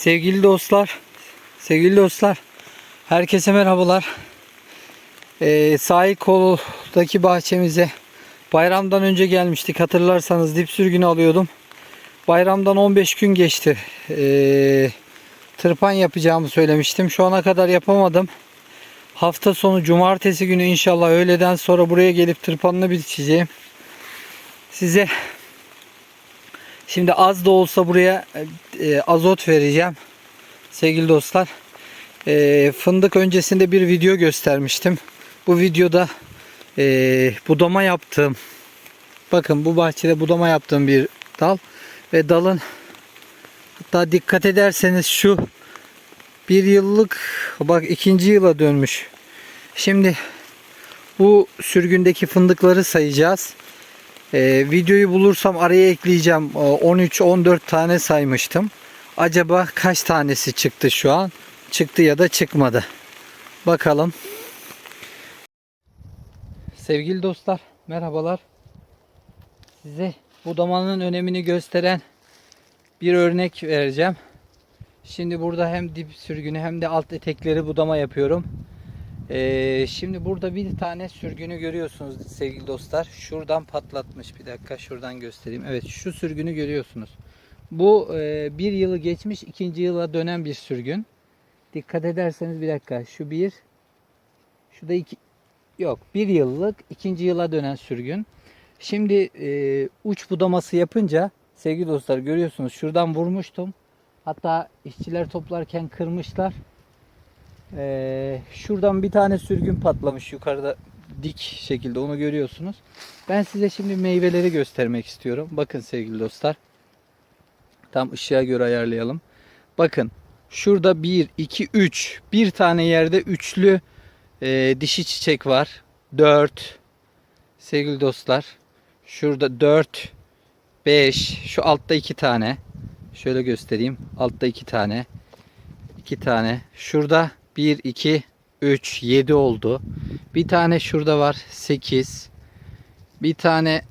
Sevgili dostlar, sevgili dostlar, herkese merhabalar. Ee, sahil koldaki bahçemize bayramdan önce gelmiştik. Hatırlarsanız dip sürgünü alıyordum. Bayramdan 15 gün geçti. Ee, tırpan yapacağımı söylemiştim. Şu ana kadar yapamadım. Hafta sonu cumartesi günü inşallah öğleden sonra buraya gelip tırpanını biçeceğim. Size Şimdi az da olsa buraya e, azot vereceğim. Sevgili dostlar. E, fındık öncesinde bir video göstermiştim. Bu videoda e, budama yaptığım bakın bu bahçede budama yaptığım bir dal ve dalın hatta dikkat ederseniz şu bir yıllık bak ikinci yıla dönmüş. Şimdi bu sürgündeki fındıkları sayacağız. Ee, videoyu bulursam araya ekleyeceğim. 13-14 tane saymıştım. Acaba kaç tanesi çıktı şu an? Çıktı ya da çıkmadı. Bakalım. Sevgili dostlar, merhabalar. Size budamanın önemini gösteren bir örnek vereceğim. Şimdi burada hem dip sürgünü hem de alt etekleri budama yapıyorum. Ee, şimdi burada bir tane sürgünü görüyorsunuz sevgili dostlar. Şuradan patlatmış. Bir dakika şuradan göstereyim. Evet şu sürgünü görüyorsunuz. Bu e, bir yılı geçmiş ikinci yıla dönen bir sürgün. Dikkat ederseniz bir dakika. Şu bir. Şu da iki. Yok bir yıllık ikinci yıla dönen sürgün. Şimdi e, uç budaması yapınca sevgili dostlar görüyorsunuz şuradan vurmuştum. Hatta işçiler toplarken kırmışlar. Ee, şuradan bir tane sürgün patlamış yukarıda dik şekilde onu görüyorsunuz. Ben size şimdi meyveleri göstermek istiyorum. Bakın sevgili dostlar. Tam ışığa göre ayarlayalım. Bakın şurada 1, 2, 3. Bir tane yerde üçlü e, dişi çiçek var. 4. Sevgili dostlar. Şurada 4, 5. Şu altta 2 tane. Şöyle göstereyim. Altta 2 tane. 2 tane. Şurada 1, 2, 3, 7 oldu. Bir tane şurada var 8. Bir tane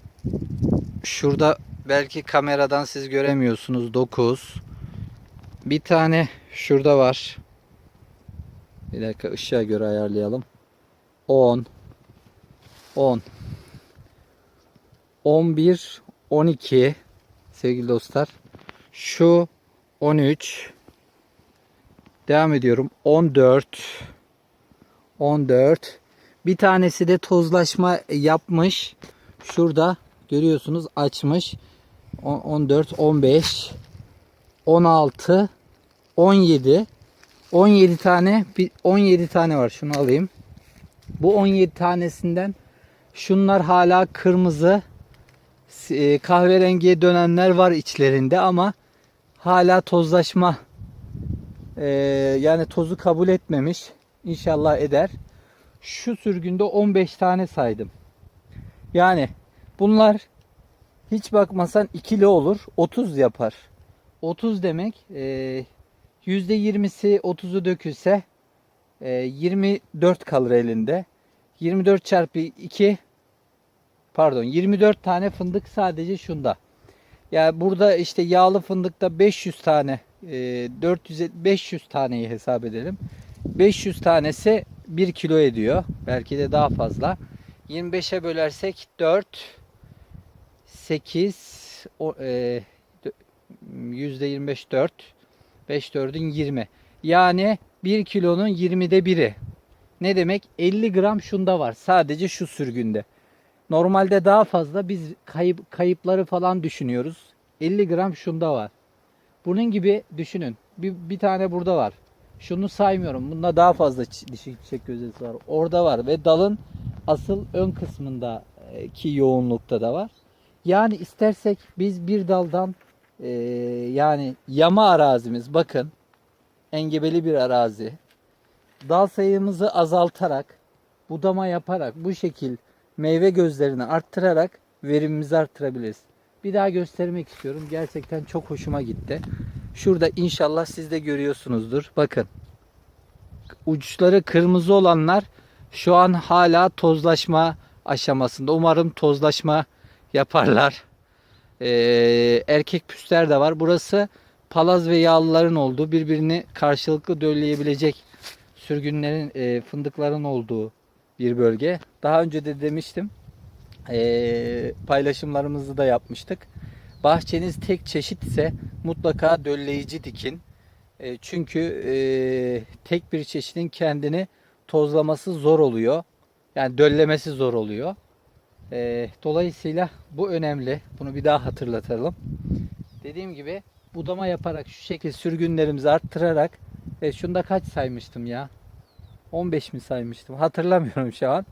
şurada belki kameradan siz göremiyorsunuz 9. Bir tane şurada var. Bir dakika ışığa göre ayarlayalım. 10. 10. 11, 12 sevgili dostlar. Şu 13 Devam ediyorum. 14 14 bir tanesi de tozlaşma yapmış. Şurada görüyorsunuz açmış. 14 15 16 17 17 tane bir 17 tane var. Şunu alayım. Bu 17 tanesinden şunlar hala kırmızı e, kahverengiye dönenler var içlerinde ama hala tozlaşma ee, yani tozu kabul etmemiş. İnşallah eder. Şu sürgünde 15 tane saydım. Yani bunlar hiç bakmasan 2 kilo olur. 30 yapar. 30 demek e, %20'si 30'u dökülse e, 24 kalır elinde. 24 çarpı 2 pardon 24 tane fındık sadece şunda. Yani burada işte yağlı fındıkta 500 tane 400 500 taneyi hesap edelim. 500 tanesi 1 kilo ediyor. Belki de daha fazla. 25'e bölersek 4 8 o, e, %25 4 5 4'ün 20. Yani 1 kilonun 20'de biri. Ne demek? 50 gram şunda var. Sadece şu sürgünde. Normalde daha fazla biz kayıp kayıpları falan düşünüyoruz. 50 gram şunda var. Bunun gibi düşünün. Bir, bir tane burada var. Şunu saymıyorum. Bunda daha fazla dişi çiçek gözdesi var. Orada var ve dalın asıl ön kısmındaki yoğunlukta da var. Yani istersek biz bir daldan e, yani yama arazimiz bakın engebeli bir arazi. Dal sayımızı azaltarak budama yaparak bu şekil meyve gözlerini arttırarak verimimizi arttırabiliriz. Bir daha göstermek istiyorum. Gerçekten çok hoşuma gitti. Şurada inşallah siz de görüyorsunuzdur. Bakın. Uçları kırmızı olanlar şu an hala tozlaşma aşamasında. Umarım tozlaşma yaparlar. Ee, erkek püsler de var. Burası palaz ve yağlıların olduğu, birbirini karşılıklı dölleyebilecek sürgünlerin, e, fındıkların olduğu bir bölge. Daha önce de demiştim. E, paylaşımlarımızı da yapmıştık. Bahçeniz tek çeşit ise mutlaka dölleyici dikin. E, çünkü e, tek bir çeşidin kendini tozlaması zor oluyor. Yani döllemesi zor oluyor. E, dolayısıyla bu önemli. Bunu bir daha hatırlatalım. Dediğim gibi budama yaparak şu şekilde sürgünlerimizi arttırarak e, şunda kaç saymıştım ya? 15 mi saymıştım? Hatırlamıyorum şu an.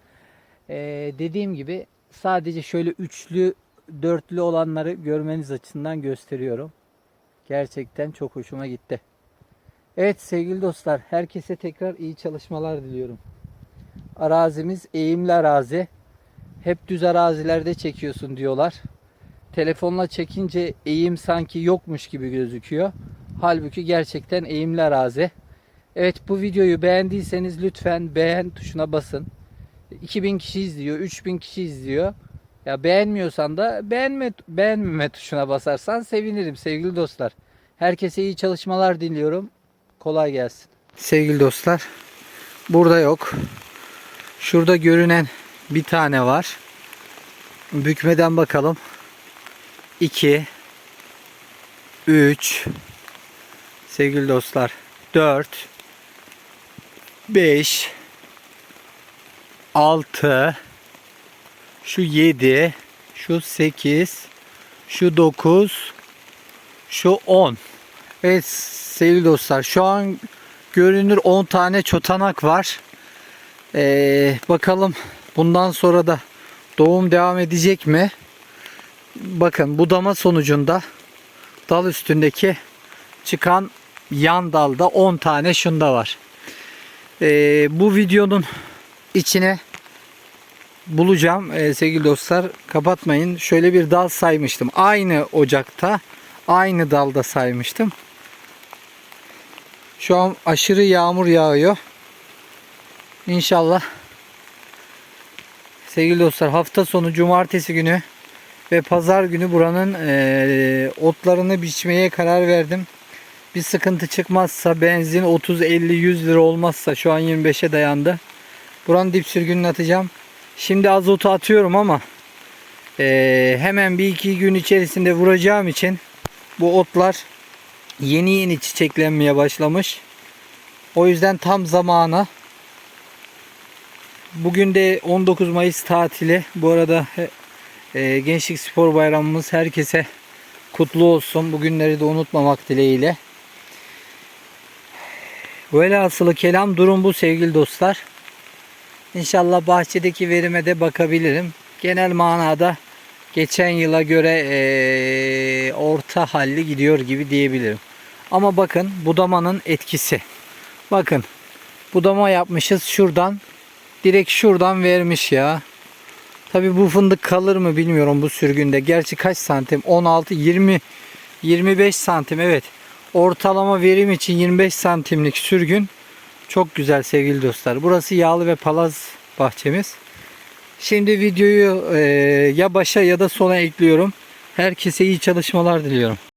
E, dediğim gibi sadece şöyle üçlü, dörtlü olanları görmeniz açısından gösteriyorum. Gerçekten çok hoşuma gitti. Evet sevgili dostlar, herkese tekrar iyi çalışmalar diliyorum. Arazimiz eğimli arazi. Hep düz arazilerde çekiyorsun diyorlar. Telefonla çekince eğim sanki yokmuş gibi gözüküyor. Halbuki gerçekten eğimli arazi. Evet bu videoyu beğendiyseniz lütfen beğen tuşuna basın. 2000 kişi izliyor, 3000 kişi izliyor. Ya beğenmiyorsan da beğenme beğenmeme tuşuna basarsan sevinirim sevgili dostlar. Herkese iyi çalışmalar diliyorum. Kolay gelsin. Sevgili dostlar, burada yok. Şurada görünen bir tane var. Bükmeden bakalım. 2 3 Sevgili dostlar 4 5 6 şu 7 şu 8 şu 9 şu 10 Evet sevgili dostlar şu an görünür 10 tane çotanak var. Ee, bakalım bundan sonra da doğum devam edecek mi? Bakın budama sonucunda dal üstündeki çıkan yan dalda 10 tane şunda var. Ee, bu videonun içine bulacağım ee, sevgili dostlar. Kapatmayın. Şöyle bir dal saymıştım. Aynı ocakta aynı dalda saymıştım. Şu an aşırı yağmur yağıyor. İnşallah sevgili dostlar hafta sonu cumartesi günü ve pazar günü buranın eee, otlarını biçmeye karar verdim. Bir sıkıntı çıkmazsa benzin 30 50 100 lira olmazsa şu an 25'e dayandı. Buranın dip sürgününü atacağım. Şimdi azotu atıyorum ama eee, hemen bir iki gün içerisinde vuracağım için bu otlar yeni yeni çiçeklenmeye başlamış. O yüzden tam zamanı. Bugün de 19 Mayıs tatili. Bu arada e, Gençlik Spor Bayramımız herkese kutlu olsun. Bugünleri de unutmamak dileğiyle. Velhasılı kelam durum bu sevgili dostlar. İnşallah bahçedeki verime de bakabilirim. Genel manada geçen yıla göre e, orta halli gidiyor gibi diyebilirim. Ama bakın budamanın etkisi. Bakın budama yapmışız şuradan. Direkt şuradan vermiş ya. Tabi bu fındık kalır mı bilmiyorum bu sürgünde. Gerçi kaç santim? 16, 20, 25 santim evet. Ortalama verim için 25 santimlik sürgün. Çok güzel sevgili dostlar. Burası yağlı ve palaz bahçemiz. Şimdi videoyu e, ya başa ya da sona ekliyorum. Herkese iyi çalışmalar diliyorum.